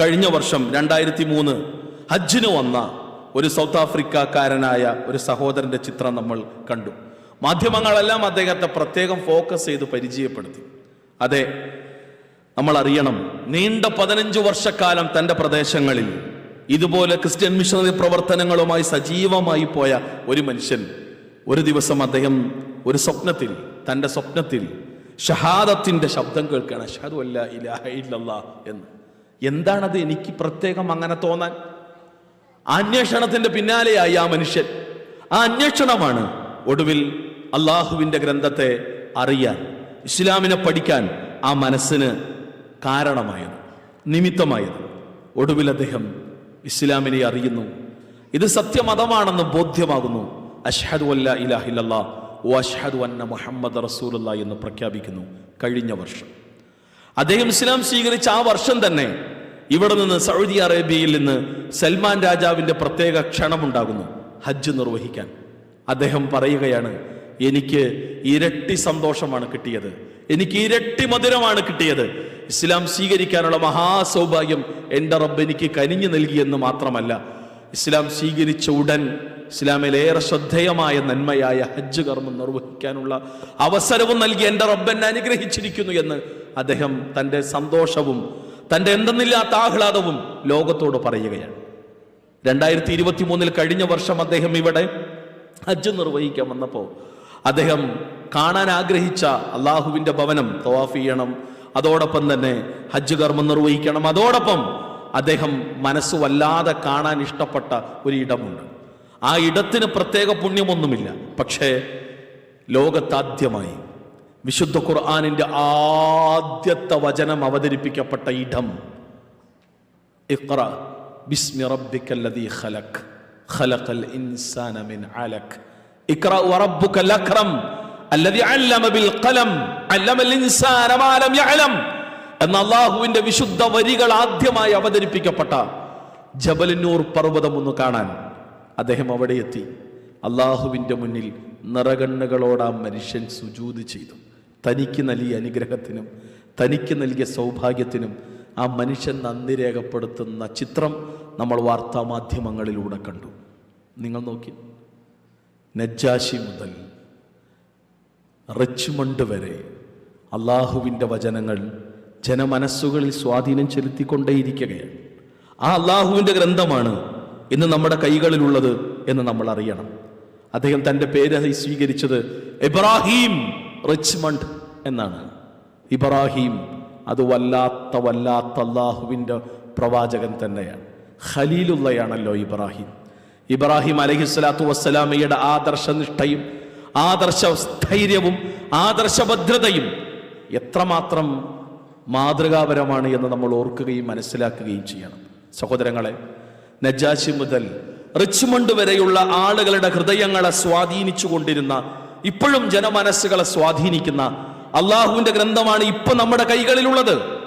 കഴിഞ്ഞ വർഷം രണ്ടായിരത്തി മൂന്ന് ഹജ്ജിന് വന്ന ഒരു സൗത്ത് ആഫ്രിക്കക്കാരനായ ഒരു സഹോദരന്റെ ചിത്രം നമ്മൾ കണ്ടു. മാധ്യമങ്ങളെല്ലാം അദ്ദേഹത്തെ പ്രത്യേകം ഫോക്കസ് ചെയ്ത് പരിചയപ്പെടുത്തി. അതെ നമ്മൾ അറിയണം നീണ്ട പതിനഞ്ച് വർഷക്കാലം തന്റെ പ്രദേശങ്ങളിൽ ഇതുപോലെ ക്രിസ്ത്യൻ മിഷണറി പ്രവർത്തനങ്ങളുമായി സജീവമായി പോയ ഒരു മനുഷ്യൻ ഒരു ദിവസം അദ്ദേഹം ഒരു സ്വപ്നത്തിൽ തന്റെ സ്വപ്നത്തിൽ ഷഹാദത്തിന്റെ ശബ്ദം കേൾക്കുകയാണ് അഷ്ഹദു അല്ലാ ഇലാഹ എന്ന്. എന്താണത് എനിക്ക് പ്രത്യേകം അങ്ങനെ തോന്നാൻ? അന്വേഷണത്തിന്റെ പിന്നാലെയായി ആ മനുഷ്യൻ. ആ അന്വേഷണമാണ് ഒടുവിൽ അള്ളാഹുവിന്റെ ഗ്രന്ഥത്തെ അറിയാൻ ഇസ്ലാമിനെ പഠിക്കാൻ ആ മനസ്സിന് കാരണമായത് നിമിത്തമായത്. ഒടുവിൽ അദ്ദേഹം ഇസ്ലാമിനെ അറിയുന്നു. ഇത് സത്യമതമാണെന്ന് ബോധ്യമാകുന്നു. അഷ്ഹദു അല്ല ഇലാഹില്ല ഓ അഷ്ഹദു അന്ന മുഹമ്മദ് റസൂലുള്ള എന്ന് പ്രഖ്യാപിക്കുന്നു കഴിഞ്ഞ വർഷം. അദ്ദേഹം ഇസ്ലാം സ്വീകരിച്ച ആ വർഷം തന്നെ ഇവിടെ നിന്ന് സൗദി അറേബ്യയിൽ നിന്ന് സൽമാൻ രാജാവിന്റെ പ്രത്യേക ക്ഷണമുണ്ടാകുന്നു ഹജ്ജ് നിർവഹിക്കാൻ. അദ്ദേഹം പറയുകയാണ് എനിക്ക് ഇരട്ടി സന്തോഷമാണ് കിട്ടിയത്. എനിക്ക് ഇരട്ടി മധുരമാണ് കിട്ടിയത്. ഇസ്ലാം സ്വീകരിക്കാനുള്ള മഹാസൗഭാഗ്യം എന്റെ റബ്ബ് എനിക്ക് കനിഞ്ഞു നൽകിയെന്ന് മാത്രമല്ല ഇസ്ലാം സ്വീകരിച്ച ഉടൻ ഇസ്ലാമിലേറെ ശ്രദ്ധേയമായ നന്മയായ ഹജ്ജ് കർമ്മം നിർവഹിക്കാനുള്ള അവസരവും നൽകി എന്റെ റബ്ബ് എന്നെ അനുഗ്രഹിച്ചിരിക്കുന്നു എന്ന് അദ്ദേഹം തന്റെ സന്തോഷവും തന്റെ എന്തെന്നില്ലാത്ത ആഹ്ലാദവും ലോകത്തോട് പറയുകയാണ്. രണ്ടായിരത്തി ഇരുപത്തി മൂന്നിൽ കഴിഞ്ഞ വർഷം അദ്ദേഹം ഇവിടെ ഹജ്ജ് നിർവഹിക്കാൻ വന്നപ്പോൾ അദ്ദേഹം കാണാൻ ആഗ്രഹിച്ച അള്ളാഹുവിന്റെ ഭവനം തവാഫ് ചെയ്യണം. അതോടൊപ്പം തന്നെ ഹജ്ജ് കർമ്മം നിർവഹിക്കണം. അതോടൊപ്പം അദ്ദേഹം മനസ്സ് വല്ലാതെ കാണാൻ ഇഷ്ടപ്പെട്ട ഒരു ഇടമുണ്ട് ആ ഇടത്തിന് പ്രത്യേക പുണ്യമൊന്നുമില്ല. പക്ഷേ ലോകത്താദ്യമായി വിശുദ്ധ ഖുർആാനിന്റെ ആദ്യത്തെ വചനം അവതരിപ്പിക്കപ്പെട്ട ഇടം. ഇഖ്റ ബിസ്മി റബ്ബിക്കല്ലദീ ഖലഖ് ഖലഖൽ ഇൻസാന മിൻ അലക് ഇഖ്റ വറബ്ബുക്കൽ അക്രം അല്ലദീ അല്ലമ ബിൽ ഖലം അല്ലമൽ ഇൻസാന മാ ലം യഅലം. എന്ന അല്ലാഹുവിന്റെ വിശുദ്ധ വരികൾ ആദ്യമായി അവതരിപ്പിക്കപ്പെട്ട ജബലിനൂർ പർവതം ഒന്ന് കാണാൻ അദ്ദേഹം അവിടെ എത്തി. അള്ളാഹുവിന്റെ മുന്നിൽ നിറകണ്ണുകളോട് ആ മനുഷ്യൻ സുജൂത് ചെയ്തു. തനിക്ക് നൽകിയ അനുഗ്രഹത്തിനും തനിക്ക് നൽകിയ സൗഭാഗ്യത്തിനും ആ മനുഷ്യൻ നന്ദി രേഖപ്പെടുത്തുന്ന ചിത്രം നമ്മൾ വാർത്താമാധ്യമങ്ങളിലൂടെ കണ്ടു. നിങ്ങൾ നോക്കി. നജ്ജാശി മുതൽ റിച്ച്മണ്ട് വരെ അള്ളാഹുവിന്റെ വചനങ്ങൾ ജനമനസ്സുകളിൽ സ്വാധീനം ചെലുത്തിക്കൊണ്ടേയിരിക്കുകയാണ്. ആ അള്ളാഹുവിന്റെ ഗ്രന്ഥമാണ് ഇന്ന് നമ്മുടെ കൈകളിലുള്ളത് എന്ന് നമ്മൾ അറിയണം. അദ്ദേഹം തന്റെ പേര് സ്വീകരിച്ചത് ഇബ്രാഹിം റിച്ച്മണ്ട് എന്നാണ്. ഇബ്രാഹിം അത് വല്ലാത്ത വല്ലാത്ത അള്ളാഹുവിന്റെ പ്രവാചകൻ തന്നെയാണ്. ഖലീലുള്ളയാണല്ലോ ഇബ്രാഹിം. ഇബ്രാഹിം അലഹിസ്വലാത്തു വസ്സലാമയുടെ ആദർശനിഷ്ഠയും ആദർശ സ്ഥൈര്യവും ആദർശഭദ്രതയും എത്രമാത്രം മാതൃകാപരമാണ് എന്ന് നമ്മൾ ഓർക്കുകയും മനസ്സിലാക്കുകയും ചെയ്യണം. സഹോദരങ്ങളെ നജാശി മുതൽ റിച്ച്മണ്ട് വരെയുള്ള ആളുകളുടെ ഹൃദയങ്ങളെ സ്വാധീനിച്ചു കൊണ്ടിരുന്ന ഇപ്പോഴും ജനമനസ്സുകളെ സ്വാധീനിക്കുന്ന അള്ളാഹുവിന്റെ ഗ്രന്ഥമാണ് ഇപ്പൊ നമ്മുടെ കൈകളിലുള്ളത്.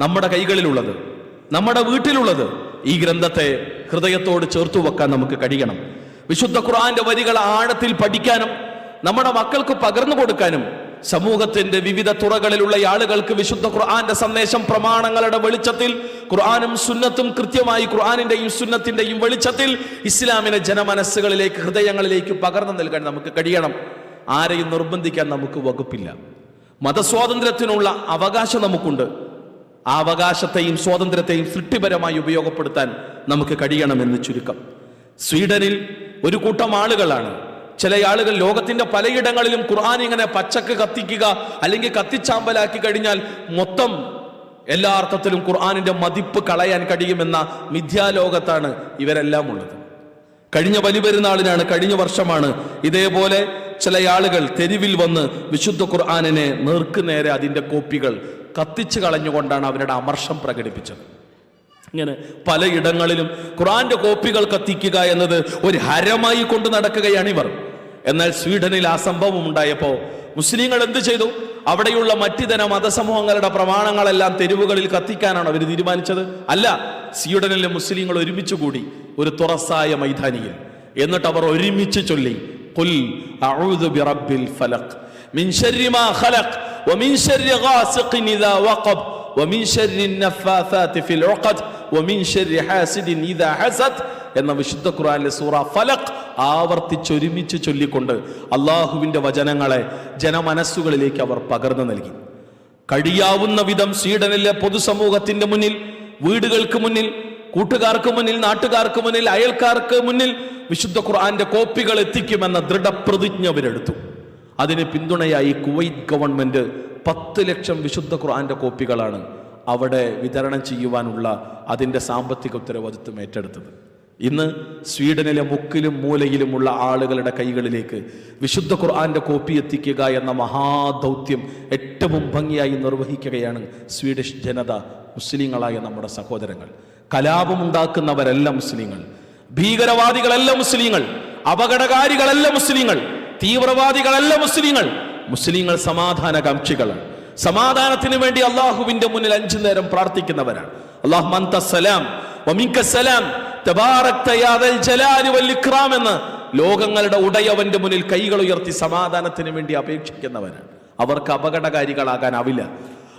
നമ്മുടെ കൈകളിലുള്ളത്. നമ്മുടെ വീട്ടിലുള്ളത്. ഈ ഗ്രന്ഥത്തെ ഹൃദയത്തോട് ചേർത്തു വെക്കാൻ നമുക്ക് കഴിയണം. വിശുദ്ധ ഖുർആന്റെ വരികൾ ആഴത്തിൽ പഠിക്കാനും നമ്മുടെ മക്കൾക്ക് പകർന്നു കൊടുക്കാനും സമൂഹത്തിന്റെ വിവിധ തുറകളിലുള്ള ആളുകൾക്ക് വിശുദ്ധ ഖുർആന്റെ സന്ദേശം പ്രമാണങ്ങളുടെ വെളിച്ചത്തിൽ ഖുർആാനും സുന്നത്തും കൃത്യമായി ഖുർആാനിന്റെയും സുന്നത്തിന്റെയും വെളിച്ചത്തിൽ ഇസ്ലാമിനെ ജനമനസ്സുകളിലേക്ക് ഹൃദയങ്ങളിലേക്ക് പകർന്നു നൽകാൻ നമുക്ക് കഴിയണം. ആരെയും നിർബന്ധിക്കാൻ നമുക്ക് വകുപ്പില്ല. മതസ്വാതന്ത്ര്യത്തിനുള്ള അവകാശം നമുക്കുണ്ട്. ആ അവകാശത്തെയും സ്വാതന്ത്ര്യത്തെയും സൃഷ്ടിപരമായി ഉപയോഗപ്പെടുത്താൻ നമുക്ക് കഴിയണമെന്ന് ചുരുക്കം. സ്വീഡനിൽ ഒരു കൂട്ടം ആളുകളാണ് ചില ആളുകൾ ലോകത്തിന്റെ പലയിടങ്ങളിലും ഖുർആൻ ഇങ്ങനെ പച്ചക്ക് കത്തിക്കുക അല്ലെങ്കിൽ കത്തിച്ചാമ്പലാക്കി കഴിഞ്ഞാൽ മൊത്തം എല്ലാ അർത്ഥത്തിലും ഖുർആാനിന്റെ മതിപ്പ് കളയാൻ കഴിയുമെന്ന മിഥ്യാലോകത്താണ് ഇവരെല്ലാം ഉള്ളത്. കഴിഞ്ഞ ബലിപെരുന്നാളിനാണ് കഴിഞ്ഞ വർഷമാണ് ഇതേപോലെ ചില ആളുകൾ തെരുവിൽ വന്ന് വിശുദ്ധ ഖുർആാനിനെ നേരെ അതിന്റെ കോപ്പികൾ കത്തിച്ചു കളഞ്ഞുകൊണ്ടാണ് അവരുടെ അമർഷം പ്രകടിപ്പിച്ചത്. ഇങ്ങനെ പലയിടങ്ങളിലും ഖുർആന്റെ കോപ്പികൾ കത്തിക്കുക എന്നത് ഒരു ഹരമായി കൊണ്ട് നടക്കുകയാണ് ഇവർ. എന്നാൽ സ്വീഡനിൽ ആ സംഭവം ഉണ്ടായപ്പോൾ മുസ്ലിങ്ങൾ എന്ത് ചെയ്തു അവിടെയുള്ള മറ്റിതര മതസമൂഹങ്ങളുടെ പ്രമാണങ്ങളെല്ലാം തെരുവുകളിൽ കത്തിക്കാനാണ് അവർ തീരുമാനിച്ചത് അല്ല സ്വീഡനിലെ മുസ്ലിങ്ങൾ ഒരുമിച്ച് കൂടി ഒരു തുറസായ മൈതാനിയിൽ എന്നിട്ട് അവർ ഒരുമിച്ച് ചൊല്ലി قل أعوذ برب الفلق من شر ما خلق ومن شر غاسق إذا وقب വമിൻ ശർരി നഫാഥാത്തി ഫിൽ ഉഖദ് ഹാസിദിൻ ഇദാ എന്ന വിശുദ്ധ ഖുറാനിലെ സൂറ ഫലഖ് ആവർത്തിച്ചൊരുമിച്ച് ചൊല്ലിക്കൊണ്ട് അള്ളാഹുവിന്റെ വചനങ്ങളെ ജനമനസ്സുകളിലേക്ക് അവർ പകർന്നു നൽകി. കഴിയാവുന്ന വിധം സ്വീഡനിലെ പൊതുസമൂഹത്തിന്റെ മുന്നിൽ വീടുകൾക്ക് മുന്നിൽ കൂട്ടുകാർക്ക് മുന്നിൽ നാട്ടുകാർക്ക് മുന്നിൽ അയൽക്കാർക്ക് മുന്നിൽ വിശുദ്ധ ഖുർആന്റെ കോപ്പികൾ എത്തിക്കുമെന്ന ദൃഢപ്രതിജ്ഞ അവരെടുത്തു. അതിന് പിന്തുണയായി കുവൈറ്റ് ഗവൺമെന്റ് പത്ത് ലക്ഷം വിശുദ്ധ ഖുർആന്റെ കോപ്പികളാണ് അവിടെ വിതരണം ചെയ്യുവാനുള്ള അതിന്റെ സാമ്പത്തിക ഉത്തരവാദിത്വം ഏറ്റെടുത്തത്. ഇന്ന് സ്വീഡനിലെ മുക്കിലും മൂലയിലുമുള്ള ആളുകളുടെ കൈകളിലേക്ക് വിശുദ്ധ ഖുർആാന്റെ കോപ്പി എത്തിക്കുക എന്ന മഹാദൗത്യം ഏറ്റവും ഭംഗിയായി നിർവഹിക്കുകയാണ് സ്വീഡിഷ് ജനത മുസ്ലിങ്ങളായ നമ്മുടെ സഹോദരങ്ങൾ. കലാപമുണ്ടാക്കുന്നവരല്ല മുസ്ലിങ്ങൾ. ഭീകരവാദികളല്ല മുസ്ലിങ്ങൾ. അപകടകാരികളല്ല മുസ്ലിങ്ങൾ. തീവ്രവാദികളല്ല മുസ്ലിങ്ങൾ. മുസ്ലിങ്ങൾ സമാധാനകാംക്ഷികളാണ്. സമാധാനത്തിന് വേണ്ടി അള്ളാഹുവിന്റെ മുന്നിൽ അഞ്ചു നേരം പ്രാർത്ഥിക്കുന്നവരാണ്. അള്ളാഹു എന്ന് ലോകങ്ങളുടെ ഉടയവന്റെ മുന്നിൽ കൈകൾ ഉയർത്തി സമാധാനത്തിന് വേണ്ടി അപേക്ഷിക്കുന്നവരാണ്. അവർക്ക് അപകടകാരികളാകാനാവില്ല.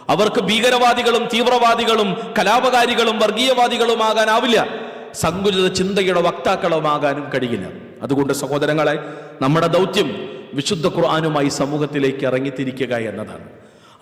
അവർക്ക് ഭീകരവാദികളും തീവ്രവാദികളും കലാപകാരികളും വർഗീയവാദികളുമാകാനാവില്ല. സങ്കുചിത ചിന്തയുടെ വക്താക്കളുമാകാനും കഴിയില്ല. അതുകൊണ്ട് സഹോദരങ്ങളെ നമ്മുടെ ദൗത്യം വിശുദ്ധ ഖുർആാനുമായി സമൂഹത്തിലേക്ക് ഇറങ്ങിത്തിരിക്കുക എന്നതാണ്.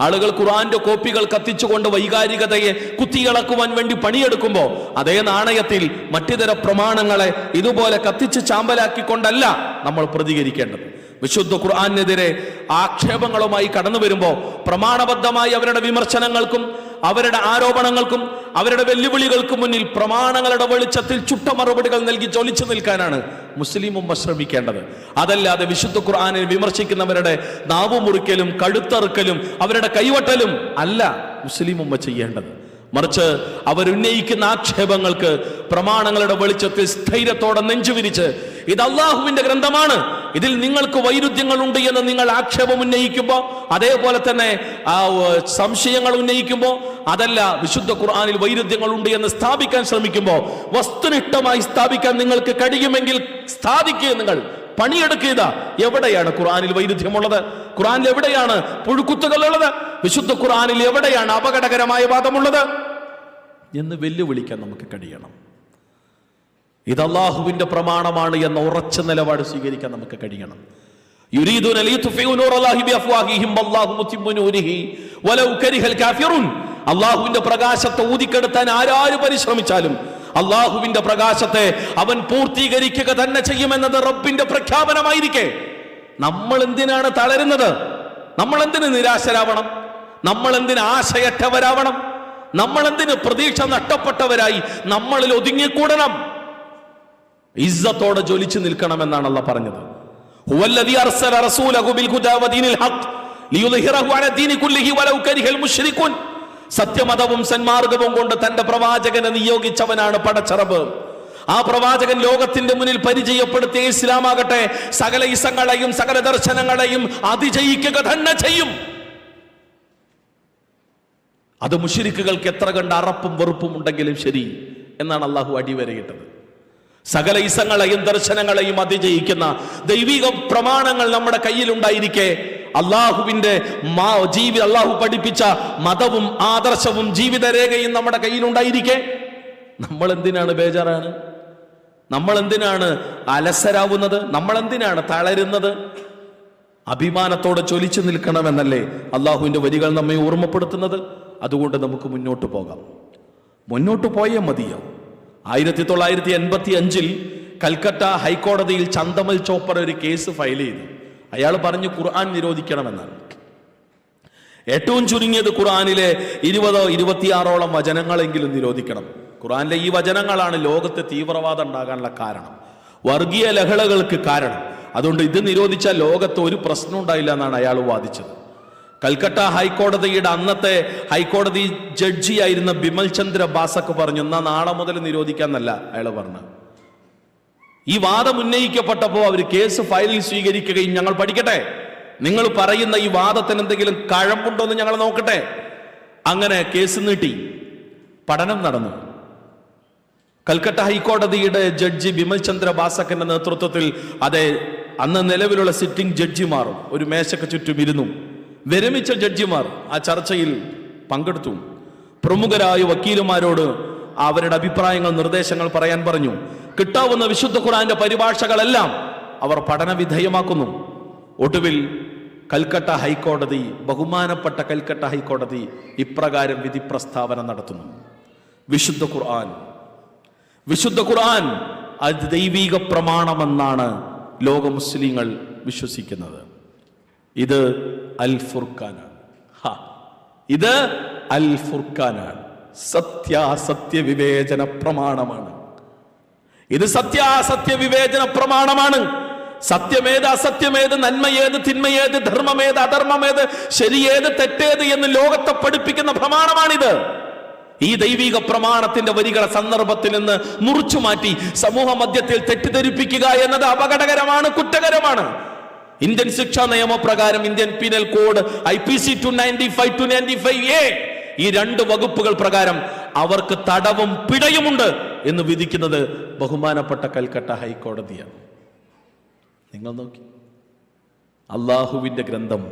ആളുകൾ ഖുറാന്റെ കോപ്പികൾ കത്തിച്ചുകൊണ്ട് വൈകാരികതയെ കുത്തിയിളക്കുവാൻ വേണ്ടി പണിയെടുക്കുമ്പോൾ അതേ നാണയത്തിൽ മറ്റുതര പ്രമാണങ്ങളെ ഇതുപോലെ കത്തിച്ച് ചാമ്പലാക്കിക്കൊണ്ടല്ല നമ്മൾ പ്രതികരിക്കേണ്ടത്. വിശുദ്ധ ഖുർആാനെതിരെ ആക്ഷേപങ്ങളുമായി കടന്നു വരുമ്പോൾ പ്രമാണബദ്ധമായി അവരുടെ വിമർശനങ്ങൾക്കും അവരുടെ ആരോപണങ്ങൾക്കും അവരുടെ വെല്ലുവിളികൾക്കും മുന്നിൽ പ്രമാണങ്ങളുടെ വെളിച്ചത്തിൽ ചുട്ട മറുപടികൾ നൽകി ജ്വലിച്ചു നിൽക്കാനാണ് മുസ്ലിം ഉമ്മ ശ്രമിക്കേണ്ടത്. അതല്ലാതെ വിശുദ്ധ ഖുർആാനെ വിമർശിക്കുന്നവരുടെ നാവു മുറിക്കലും കഴുത്തറുക്കലും അവരുടെ കൈവട്ടലും അല്ല മുസ്ലിം ഉമ്മ ചെയ്യേണ്ടത്. മറിച്ച് അവരുന്നയിക്കുന്ന ആക്ഷേപങ്ങൾക്ക് പ്രമാണങ്ങളുടെ വെളിച്ചത്തിൽ സ്ഥൈര്യത്തോടെ നെഞ്ചുവിരിച്ച് ഇത് അള്ളാഹുവിന്റെ ഗ്രന്ഥമാണ്. ഇതിൽ നിങ്ങൾക്ക് വൈരുദ്ധ്യങ്ങളുണ്ട് എന്ന് നിങ്ങൾ ആക്ഷേപം ഉന്നയിക്കുമ്പോൾ അതേപോലെ തന്നെ ആ സംശയങ്ങൾ ഉന്നയിക്കുമ്പോൾ അതല്ല വിശുദ്ധ ഖുർആാനിൽ വൈരുദ്ധ്യങ്ങളുണ്ട് എന്ന് സ്ഥാപിക്കാൻ ശ്രമിക്കുമ്പോൾ വസ്തുനിഷ്ഠമായി സ്ഥാപിക്കാൻ നിങ്ങൾക്ക് കഴിയുമെങ്കിൽ സ്ഥാപിക്കുക നിങ്ങൾ പണിയെടുക്കുക എവിടെയാണ് ഖുർആനിൽ വൈരുദ്ധ്യമുള്ളത്? ഖുർആനിൽ എവിടെയാണ് പുഴുക്കുത്തുകളുള്ളത്? വിശുദ്ധ ഖുർആനിൽ എവിടെയാണ് അപകടകരമായ വാദമുള്ളത്? എന്ന് വെല്ലുവിളിക്കാൻ നമുക്ക് കഴിയണം. ഇത് അള്ളാഹുവിന്റെ പ്രമാണമാണ് എന്ന ഉറച്ച നിലപാട് സ്വീകരിക്കാൻ നമുക്ക് കഴിയണം. അള്ളാഹുവിന്റെ പ്രകാശത്തെ ഊതിക്കെടുത്താൻ ആരാര് പരിശ്രമിച്ചാലും അള്ളാഹുവിന്റെ പ്രകാശത്തെ അവൻ പൂർത്തീകരിക്കുക തന്നെ ചെയ്യുമെന്നത് റബ്ബിന്റെ പ്രഖ്യാപനമായിരിക്കെ. നമ്മൾ എന്തിനാണ് തളരുന്നത്? നമ്മൾ എന്തിന് നിരാശരാവണം? നമ്മൾ എന്തിന് ആശയറ്റവരാവണം? നമ്മൾ എന്തിന് പ്രതീക്ഷ നഷ്ടപ്പെട്ടവരായി നമ്മളിൽ ഒതുങ്ങിക്കൂടണം? ഇസ്സത്തോടെ ജ്വലിച്ചു നിൽക്കണമെന്നാണ് അല്ല പറഞ്ഞത് സത്യമതവും സന്മാർഗവും കൊണ്ട് തന്റെ പ്രവാചകനെ നിയോഗിച്ചവനാണ് പടച്ചറബ്. ആ പ്രവാചകൻ ലോകത്തിന്റെ മുന്നിൽ പരിചയപ്പെടുത്തിയ ഇസ്ലാമാകട്ടെ സകല ഇസങ്ങളെയും സകല ദർശനങ്ങളെയും അതിജയിക്കുക തന്നെ ചെയ്യും. അത് മുഷിരിക്കുകൾക്ക് എത്ര കണ്ട് അറപ്പും വെറുപ്പും ഉണ്ടെങ്കിലും ശരി എന്നാണ് അള്ളാഹു അടിവരയിട്ടത്. സകല ഇസങ്ങളെയും ദർശനങ്ങളെയും അതിജയിക്കുന്ന ദൈവിക പ്രമാണങ്ങൾ നമ്മുടെ കയ്യിലുണ്ടായിരിക്കെ. അള്ളാഹുവിന്റെ ജീവി അള്ളാഹു പഠിപ്പിച്ച മതവും ആദർശവും ജീവിതരേഖയും നമ്മുടെ കയ്യിലുണ്ടായിരിക്കെ. നമ്മൾ എന്തിനാണ് ബേജാറാണ്? നമ്മൾ എന്തിനാണ് അലസരാവുന്നത്? നമ്മൾ എന്തിനാണ് തളരുന്നത്? അഭിമാനത്തോടെ ചൊലിച്ചു നിൽക്കണമെന്നല്ലേ അള്ളാഹുവിന്റെ വരികൾ നമ്മെ ഓർമ്മപ്പെടുത്തുന്നത്? അതുകൊണ്ട് നമുക്ക് മുന്നോട്ട് പോകാം. മുന്നോട്ട് പോയേ മതിയോ ആയിരത്തി തൊള്ളായിരത്തി എൺപത്തി അഞ്ചിൽ കൽക്കട്ട ഹൈക്കോടതിയിൽ ചന്തമൽ ചോപ്പർ ഒരു കേസ് ഫയൽ ചെയ്തു. അയാൾ പറഞ്ഞു ഖുർആൻ നിരോധിക്കണമെന്നാണ്. ഏറ്റവും ചുരുങ്ങിയത് ഖുർആാനിലെ ഇരുപതോ ഇരുപത്തിയാറോളം വചനങ്ങളെങ്കിലും നിരോധിക്കണം. ഖുർആാനിലെ ഈ വചനങ്ങളാണ് ലോകത്തെ തീവ്രവാദം ഉണ്ടാകാനുള്ള കാരണം. വർഗീയ ലഹളകൾക്ക് കാരണം. അതുകൊണ്ട് ഇത് നിരോധിച്ചാൽ ലോകത്ത് ഒരു പ്രശ്നം ഉണ്ടായില്ല എന്നാണ് അയാൾ വാദിച്ചത്. കൽക്കട്ട ഹൈക്കോടതിയുടെ അന്നത്തെ ഹൈക്കോടതി ജഡ്ജിയായിരുന്ന ബിമൽ ചന്ദ്ര ബാസക്ക് പറഞ്ഞു എന്നാ നാളെ മുതൽ നിരോധിക്കാന്നല്ല അയാൾ പറഞ്ഞു. ഈ വാദം ഉന്നയിക്കപ്പെട്ടപ്പോൾ അവർ കേസ് ഫയലിൽ സ്വീകരിക്കുകയും ഞങ്ങൾ പഠിക്കട്ടെ. നിങ്ങൾ പറയുന്ന ഈ വാദത്തിന് എന്തെങ്കിലും കഴമ്പുണ്ടോ എന്ന് ഞങ്ങൾ നോക്കട്ടെ. അങ്ങനെ കേസ് നീട്ടി. പഠനം നടന്നു. കൽക്കട്ട ഹൈക്കോടതിയുടെ ജഡ്ജി ബിമൽ ചന്ദ്ര ബാസക്കന്റെ നേതൃത്വത്തിൽ അതെ അന്ന് നിലവിലുള്ള സിറ്റിംഗ് ജഡ്ജിമാർ ഒരു മേശക്ക് ചുറ്റും ഇരുന്നു. വിരമിച്ച ജഡ്ജിമാർ ആ ചർച്ചയിൽ പങ്കെടുത്തു. പ്രമുഖരായ വക്കീലുമാരോട് അവരുടെ അഭിപ്രായങ്ങൾ നിർദ്ദേശങ്ങൾ പറയാൻ പറഞ്ഞു. കിട്ടാവുന്ന വിശുദ്ധ ഖുറാന്റെ പരിഭാഷകളെല്ലാം അവർ പഠന വിധേയമാക്കുന്നു ഒടുവിൽ കൽക്കട്ട ഹൈക്കോടതി ബഹുമാനപ്പെട്ട കൽക്കട്ട ഹൈക്കോടതി ഇപ്രകാരം വിധി പ്രസ്താവന നടത്തുന്നു. വിശുദ്ധ ഖുർആൻ. വിശുദ്ധ ഖുർആൻ അത് ദൈവീക പ്രമാണമെന്നാണ് ലോക മുസ്ലിങ്ങൾ വിശ്വസിക്കുന്നത്. ഇത് അൽ ഫുർഖാനാണ് ഇത് അൽ ഫുർഖാനാണ് സത്യാസത്യ വിവേചന പ്രമാണമാണ്. ഇത് സത്യാസത്യ വിവേചന പ്രമാണമാണ്. സത്യമേത് അസത്യമേത് നന്മയേത് തിന്മയേത് ധർമ്മമേത് അധർമ്മമേത് ശരിയേത് തെറ്റേത് എന്ന് ലോകത്തെ പഠിപ്പിക്കുന്ന പ്രമാണമാണിത്. ഈ ദൈവിക പ്രമാണത്തിന്റെ വരികളെ സന്ദർഭത്തിൽ നിന്ന് മുറിച്ചു മാറ്റി സമൂഹ മധ്യത്തിൽ തെറ്റിദ്ധരിപ്പിക്കുക എന്നത് അപകടകരമാണ് കുറ്റകരമാണ്. ഇന്ത്യൻ ശിക്ഷാ നിയമപ്രകാരം Indian penal code I P C two ninety five two ninety five A ഈ രണ്ട് വകുപ്പുകൾ പ്രകാരം അവർക്ക് തടവും പിഴയുമുണ്ട് എന്ന് വിധിക്കുന്നത് ബഹുമാനപ്പെട്ട കൽക്കട്ട ഹൈക്കോടതിയാണ്. നിങ്ങൾ നോക്കി. അള്ളാഹുവിന്റെ ഗ്രന്ഥം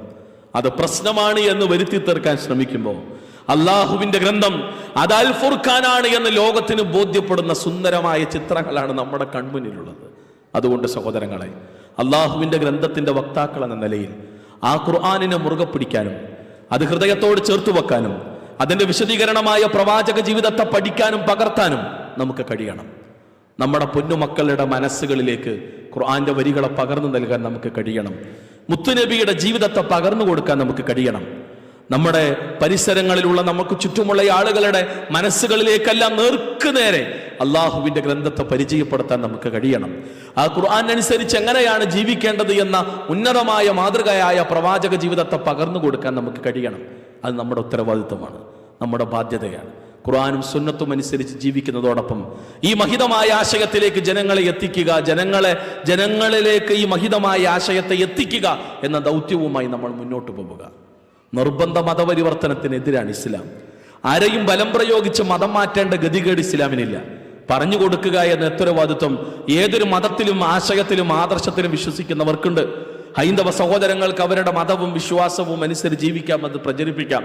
അത് പ്രശ്നമാണ് എന്ന് വരുത്തി തീർക്കാൻ ശ്രമിക്കുമ്പോൾ അള്ളാഹുവിന്റെ ഗ്രന്ഥം അത് അൽ ഫുർഖാനാണ് എന്ന് ലോകത്തിന് ബോധ്യപ്പെടുന്ന സുന്ദരമായ ചിത്രങ്ങളാണ് നമ്മുടെ കൺമുന്നിലുള്ളത്. അതുകൊണ്ട് സഹോദരങ്ങളെ അള്ളാഹുവിന്റെ ഗ്രന്ഥത്തിന്റെ വക്താക്കൾ എന്ന നിലയിൽ ആ ഖുർആാനിനെ മുറുകെ പിടിക്കാനും അത് ഹൃദയത്തോട് ചേർത്ത് വെക്കാനും അതിന്റെ വിശദീകരണമായ പ്രവാചക ജീവിതത്തെ പഠിക്കാനും പകർത്താനും നമുക്ക് കഴിയണം. നമ്മുടെ പൊന്നുമക്കളുടെ മനസ്സുകളിലേക്ക് ഖുർആന്റെ വരികളെ പകർന്നു നൽകാൻ നമുക്ക് കഴിയണം. മുത്തുനബിയുടെ ജീവിതത്തെ പകർന്നു കൊടുക്കാൻ നമുക്ക് കഴിയണം. നമ്മുടെ പരിസരങ്ങളിലുള്ള നമുക്ക് ചുറ്റുമുള്ള ആളുകളുടെ മനസ്സുകളിലേക്കെല്ലാം നേർക്കുനേരെ അള്ളാഹുവിന്റെ ഗ്രന്ഥത്തെ പരിചയപ്പെടുത്താൻ നമുക്ക് കഴിയണം. ആ ഖുർആൻ അനുസരിച്ച് എങ്ങനെയാണ് ജീവിക്കേണ്ടത് എന്ന ഉന്നതമായ മാതൃകയായ പ്രവാചക ജീവിതത്തെ പകർന്നു കൊടുക്കാൻ നമുക്ക് കഴിയണം. അത് നമ്മുടെ ഉത്തരവാദിത്വമാണ്. നമ്മുടെ ബാധ്യതയാണ്. ഖുർആാനും സുന്നത്തും അനുസരിച്ച് ജീവിക്കുന്നതോടൊപ്പം ഈ മഹിതമായ ആശയത്തിലേക്ക് ജനങ്ങളെ എത്തിക്കുക ജനങ്ങളെ ജനങ്ങളിലേക്ക് ഈ മഹിതമായ ആശയത്തെ എത്തിക്കുക എന്ന ദൗത്യവുമായി നമ്മൾ മുന്നോട്ട് പോവുക. നിർബന്ധ മതപരിവർത്തനത്തിനെതിരാണ് ഇസ്ലാം. ആരെയും ബലം പ്രയോഗിച്ച് മതം മാറ്റേണ്ട ഗതികേട് ഇസ്ലാമിനില്ല. പറഞ്ഞു കൊടുക്കുക എന്ന ഉത്തരവാദിത്വം ഏതൊരു മതത്തിലും ആശയത്തിലും ആദർശത്തിലും വിശ്വസിക്കുന്നവർക്കുണ്ട്. ഹൈന്ദവ സഹോദരങ്ങൾക്ക് അവരുടെ മതവും വിശ്വാസവും അനുസരിച്ച് ജീവിക്കാം അത് പ്രചരിപ്പിക്കാം.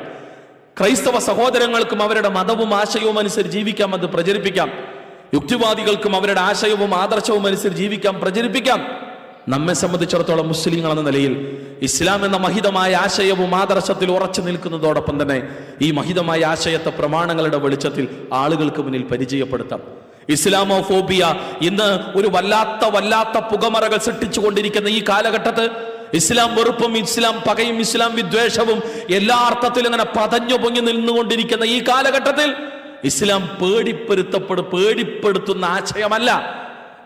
ക്രൈസ്തവ സഹോദരങ്ങൾക്കും അവരുടെ മതവും ആശയവും അനുസരിച്ച് ജീവിക്കാം അത് പ്രചരിപ്പിക്കാം. യുക്തിവാദികൾക്കും അവരുടെ ആശയവും ആദർശവും അനുസരിച്ച് ജീവിക്കാം പ്രചരിപ്പിക്കാം. നമ്മെ സംബന്ധിച്ചിടത്തോളം മുസ്ലിങ്ങൾ എന്ന നിലയിൽ ഇസ്ലാം എന്ന മഹിതമായ ആശയവും ആദർശത്തിൽ ഉറച്ചു നിൽക്കുന്നതോടൊപ്പം തന്നെ ഈ മഹിതമായ ആശയത്തെ പ്രമാണങ്ങളുടെ വെളിച്ചത്തിൽ ആളുകൾക്ക് മുന്നിൽ പരിചയപ്പെടുത്താം. ഇസ്ലാമോ ഫോബിയ ഇന്ന് ഒരു വല്ലാത്ത വല്ലാത്ത പുകമറകൾ സൃഷ്ടിച്ചുകൊണ്ടിരിക്കുന്ന ഈ കാലഘട്ടത്ത് ഇസ്ലാം വെറുപ്പും ഇസ്ലാം പകയും ഇസ്ലാം വിദ്വേഷവും എല്ലാ അർത്ഥത്തിലും ഇങ്ങനെ പതഞ്ഞു പൊങ്ങി നിന്നുകൊണ്ടിരിക്കുന്ന ഈ കാലഘട്ടത്തിൽ ഇസ്ലാം പേടിപ്പെടുത്തപ്പെടും പേടിപ്പെടുത്തുന്ന ആശയമല്ല.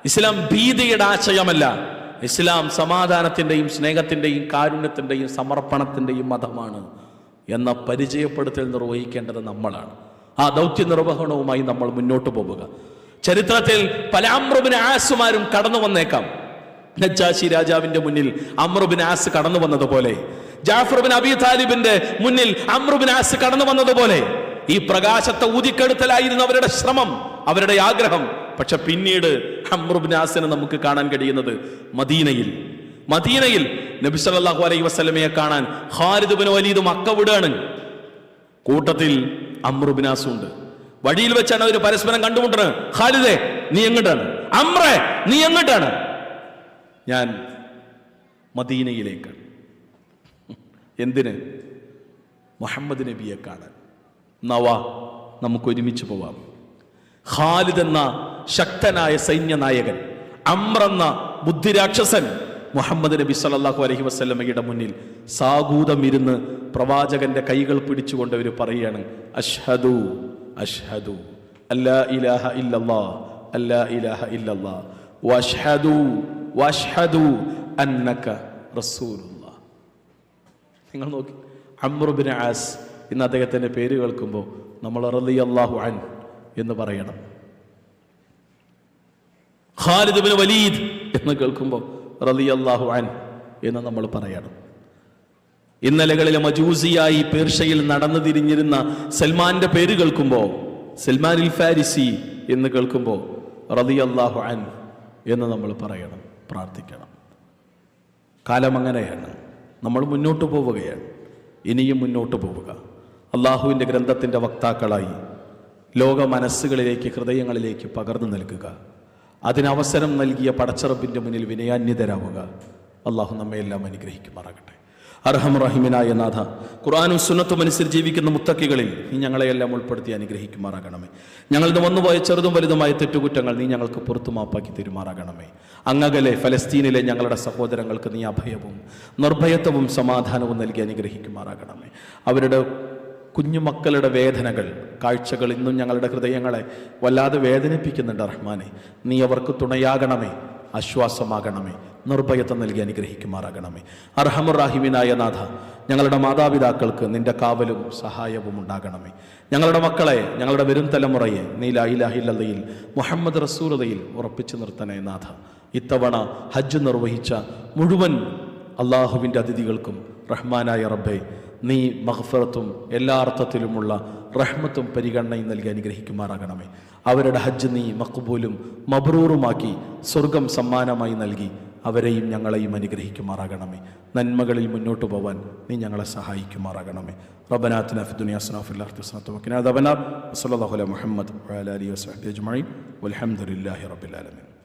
ഇസ്ലാം ഭീതിയുടെ ആശയമല്ല. ഇസ്ലാം സമാധാനത്തിന്റെയും സ്നേഹത്തിന്റെയും കാരുണ്യത്തിന്റെയും സമർപ്പണത്തിന്റെയും മതമാണ് എന്ന പരിചയപ്പെടുത്തൽ നിർവഹിക്കേണ്ടത് നമ്മളാണ്. ആ ദൗത്യ നിർവഹണവുമായി നമ്മൾ മുന്നോട്ട് പോവുക. ചരിത്രത്തിൽ പല അമ്രുബിന് ആസുമാരും കടന്നു വന്നേക്കാം. നജാശി രാജാവിന്റെ മുന്നിൽ അമ്രുബിൻ ആസ് കടന്നു വന്നതുപോലെ. ജാഫർബിൻ അബി താലിബിന്റെ മുന്നിൽ അമ്രുബിൻ ആസ് കടന്നു വന്നതുപോലെ. ഈ പ്രകാശത്തെ ഊതിക്കെടുത്തലായിരുന്നു അവരുടെ ശ്രമം അവരുടെ ആഗ്രഹം. പക്ഷെ പിന്നീട് അമ്രുബിൻ ആസിനെ നമുക്ക് കാണാൻ കഴിയുന്നത് മദീനയിൽ. മദീനയിൽ നബി സല്ലല്ലാഹു അലൈഹി വസല്ലമയെ കാണാൻ ഖാലിദ് ബിൻ വലീദ് മക്ക വിടുകയാണ് കൂട്ടത്തിൽ അമ്രുബിനാസുണ്ട് ഉണ്ട് വഴിയിൽ വെച്ചാണ് അവർ പരസ്പരം കണ്ടുമുട്ടുന്നത്. ഖാലിദേ നീ എങ്ങോട്ടാണ്? അമ്രേ നീ എങ്ങോട്ടാണ്? ഞാൻ മദീനയിലേക്ക്. എന്തിന്? മുഹമ്മദ് നബിയെ കാണാൻ. നവ നമുക്ക് ഒരുമിച്ച് പോവാം. ഖാലിദ് എന്ന ശക്തനായ സൈന്യനായകൻ അമ്രെന്ന ബുദ്ധിരാക്ഷസൻ മുഹമ്മദ് നബി സല്ലാഹു അലഹി വസ്ലമയുടെ മുന്നിൽ സാഗൂതം ഇരുന്ന് പ്രവാചകന്റെ കൈകൾ പിടിച്ചുകൊണ്ട് അവർ പറയുകയാണ് അഷ്ഹദു. അഷ്ഹദു അല്ലാ ഇലാഹ ഇല്ലല്ലാ അല്ലാ ഇലാഹ ഇല്ലല്ലാ. വഷ്ഹദു വഷ്ഹദു അന്നക റസൂലുള്ളാ. നിങ്ങൾ നോക്കി അമ്രുബിൻ ആസ് ഇന്ന് അദ്ദേഹത്തിന്റെ പേര് കേൾക്കുമ്പോൾ നമ്മൾ റളിയല്ലാഹു അൻ എന്ന് പറയണം. ഖാലിദ് ബിൻ വലീദ് എന്ന് കേൾക്കുമ്പോൾ റളിയല്ലാഹു അൻ എന്ന് നമ്മൾ പറയണം. ഇന്നലകളിലെ മജൂസിയായി പേർഷ്യയിൽ നടന്നു തിരിഞ്ഞിരുന്ന സൽമാന്റെ പേര് കേൾക്കുമ്പോൾ സൽമാനിൽ ഫാരിസി എന്ന് കേൾക്കുമ്പോൾ റളിയല്ലാഹു അൻ എന്ന് നമ്മൾ പറയണം പ്രാർത്ഥിക്കണം. കാലം അങ്ങനെയാണ്. നമ്മൾ മുന്നോട്ട് പോവുകയാണ്. ഇനിയും മുന്നോട്ട് പോവുക. അള്ളാഹുവിന്റെ ഗ്രന്ഥത്തിന്റെ വക്താക്കളായി ലോക മനസ്സുകളിലേക്ക് ഹൃദയങ്ങളിലേക്ക് പകർന്നു നൽകുക. അതിനവസരം നൽകിയ പടച്ചറപ്പിന്റെ മുന്നിൽ വിനയാന്യതരാവുക അള്ളാഹു നമ്മയെല്ലാം അനുഗ്രഹിക്കുമാറാകട്ടെ. അർഹമുറഹിമിനായ നാഥ ഖുർആാനും സുന്നത്തും അനുസരിച്ച് ജീവിക്കുന്ന മുത്തക്കികളിൽ നീ ഞങ്ങളെയെല്ലാം ഉൾപ്പെടുത്തി അനുഗ്രഹിക്കുമാറാകണമേ. ഞങ്ങളുടെ വന്നുപോയ ചെറുതും വലുതുമായ തെറ്റുകുറ്റങ്ങൾ നീ ഞങ്ങൾക്ക് പുറത്തു മാപ്പാക്കി തരുമാറാകണമേ. അങ്ങകലെ ഫലസ്തീനിലെ ഞങ്ങളുടെ സഹോദരങ്ങൾക്ക് നീ അഭയവും നിർഭയത്വവും സമാധാനവും നൽകി അനുഗ്രഹിക്കുമാറാകണമേ. അവരുടെ കുഞ്ഞുമക്കളുടെ വേദനകൾ കാഴ്ചകൾ ഇന്നും ഞങ്ങളുടെ ഹൃദയങ്ങളെ വല്ലാതെ വേദനിപ്പിക്കുന്നുണ്ട് റഹ്മാനെ. നീ അവർക്ക് തുണയാകണമേ ആശ്വാസമാകണമേ. നിർഭയത്വം നൽകി അനുഗ്രഹിക്കുമാറാകണമേ. അർഹമുറാഹിമിനായ നാഥ ഞങ്ങളുടെ മാതാപിതാക്കൾക്ക് നിന്റെ കാവലും സഹായവും ഉണ്ടാകണമേ. ഞങ്ങളുടെ മക്കളെ ഞങ്ങളുടെ വരും തലമുറയെ നീ ലായിലാഹില്ലതയിൽ മുഹമ്മദ് റസൂലതയിൽ ഉറപ്പിച്ചു നിർത്തണേ നാഥ. ഇത്തവണ ഹജ്ജ് നിർവഹിച്ച മുഴുവൻ അള്ളാഹുവിന്റെ അതിഥികൾക്കും റഹ്മാനായ റബ്ബെ നീ മഹഫറത്തും എല്ലാ അർത്ഥത്തിലുമുള്ള റഹ്മത്തും പരിഗണനയും നൽകി അനുഗ്രഹിക്കുമാറാകണമേ. അവരുടെ ഹജ്ജ് നീ മക്ബൂലും മബ്രൂറുമാക്കി സ്വർഗം സമ്മാനമായി നൽകി അവരെയും ഞങ്ങളെയും അനുഗ്രഹിക്കുമാറാകണമേ. നന്മകളിൽ മുന്നോട്ട് പോവാൻ നീ ഞങ്ങളെ സഹായിക്കുമാറാകണമേ. റബനാത്തിന് ഫിദുനിയാസ്ന ഫില്ലാഹി വസ്സലാത്തു വക്കിനാ ദബനാർ വസല്ലല്ലാഹു അലൈഹി മുഹമ്മദ് അലി അജ്മഈൻ. വൽഹംദുലില്ലാഹി റബ്ബിൽ ആലമീൻ.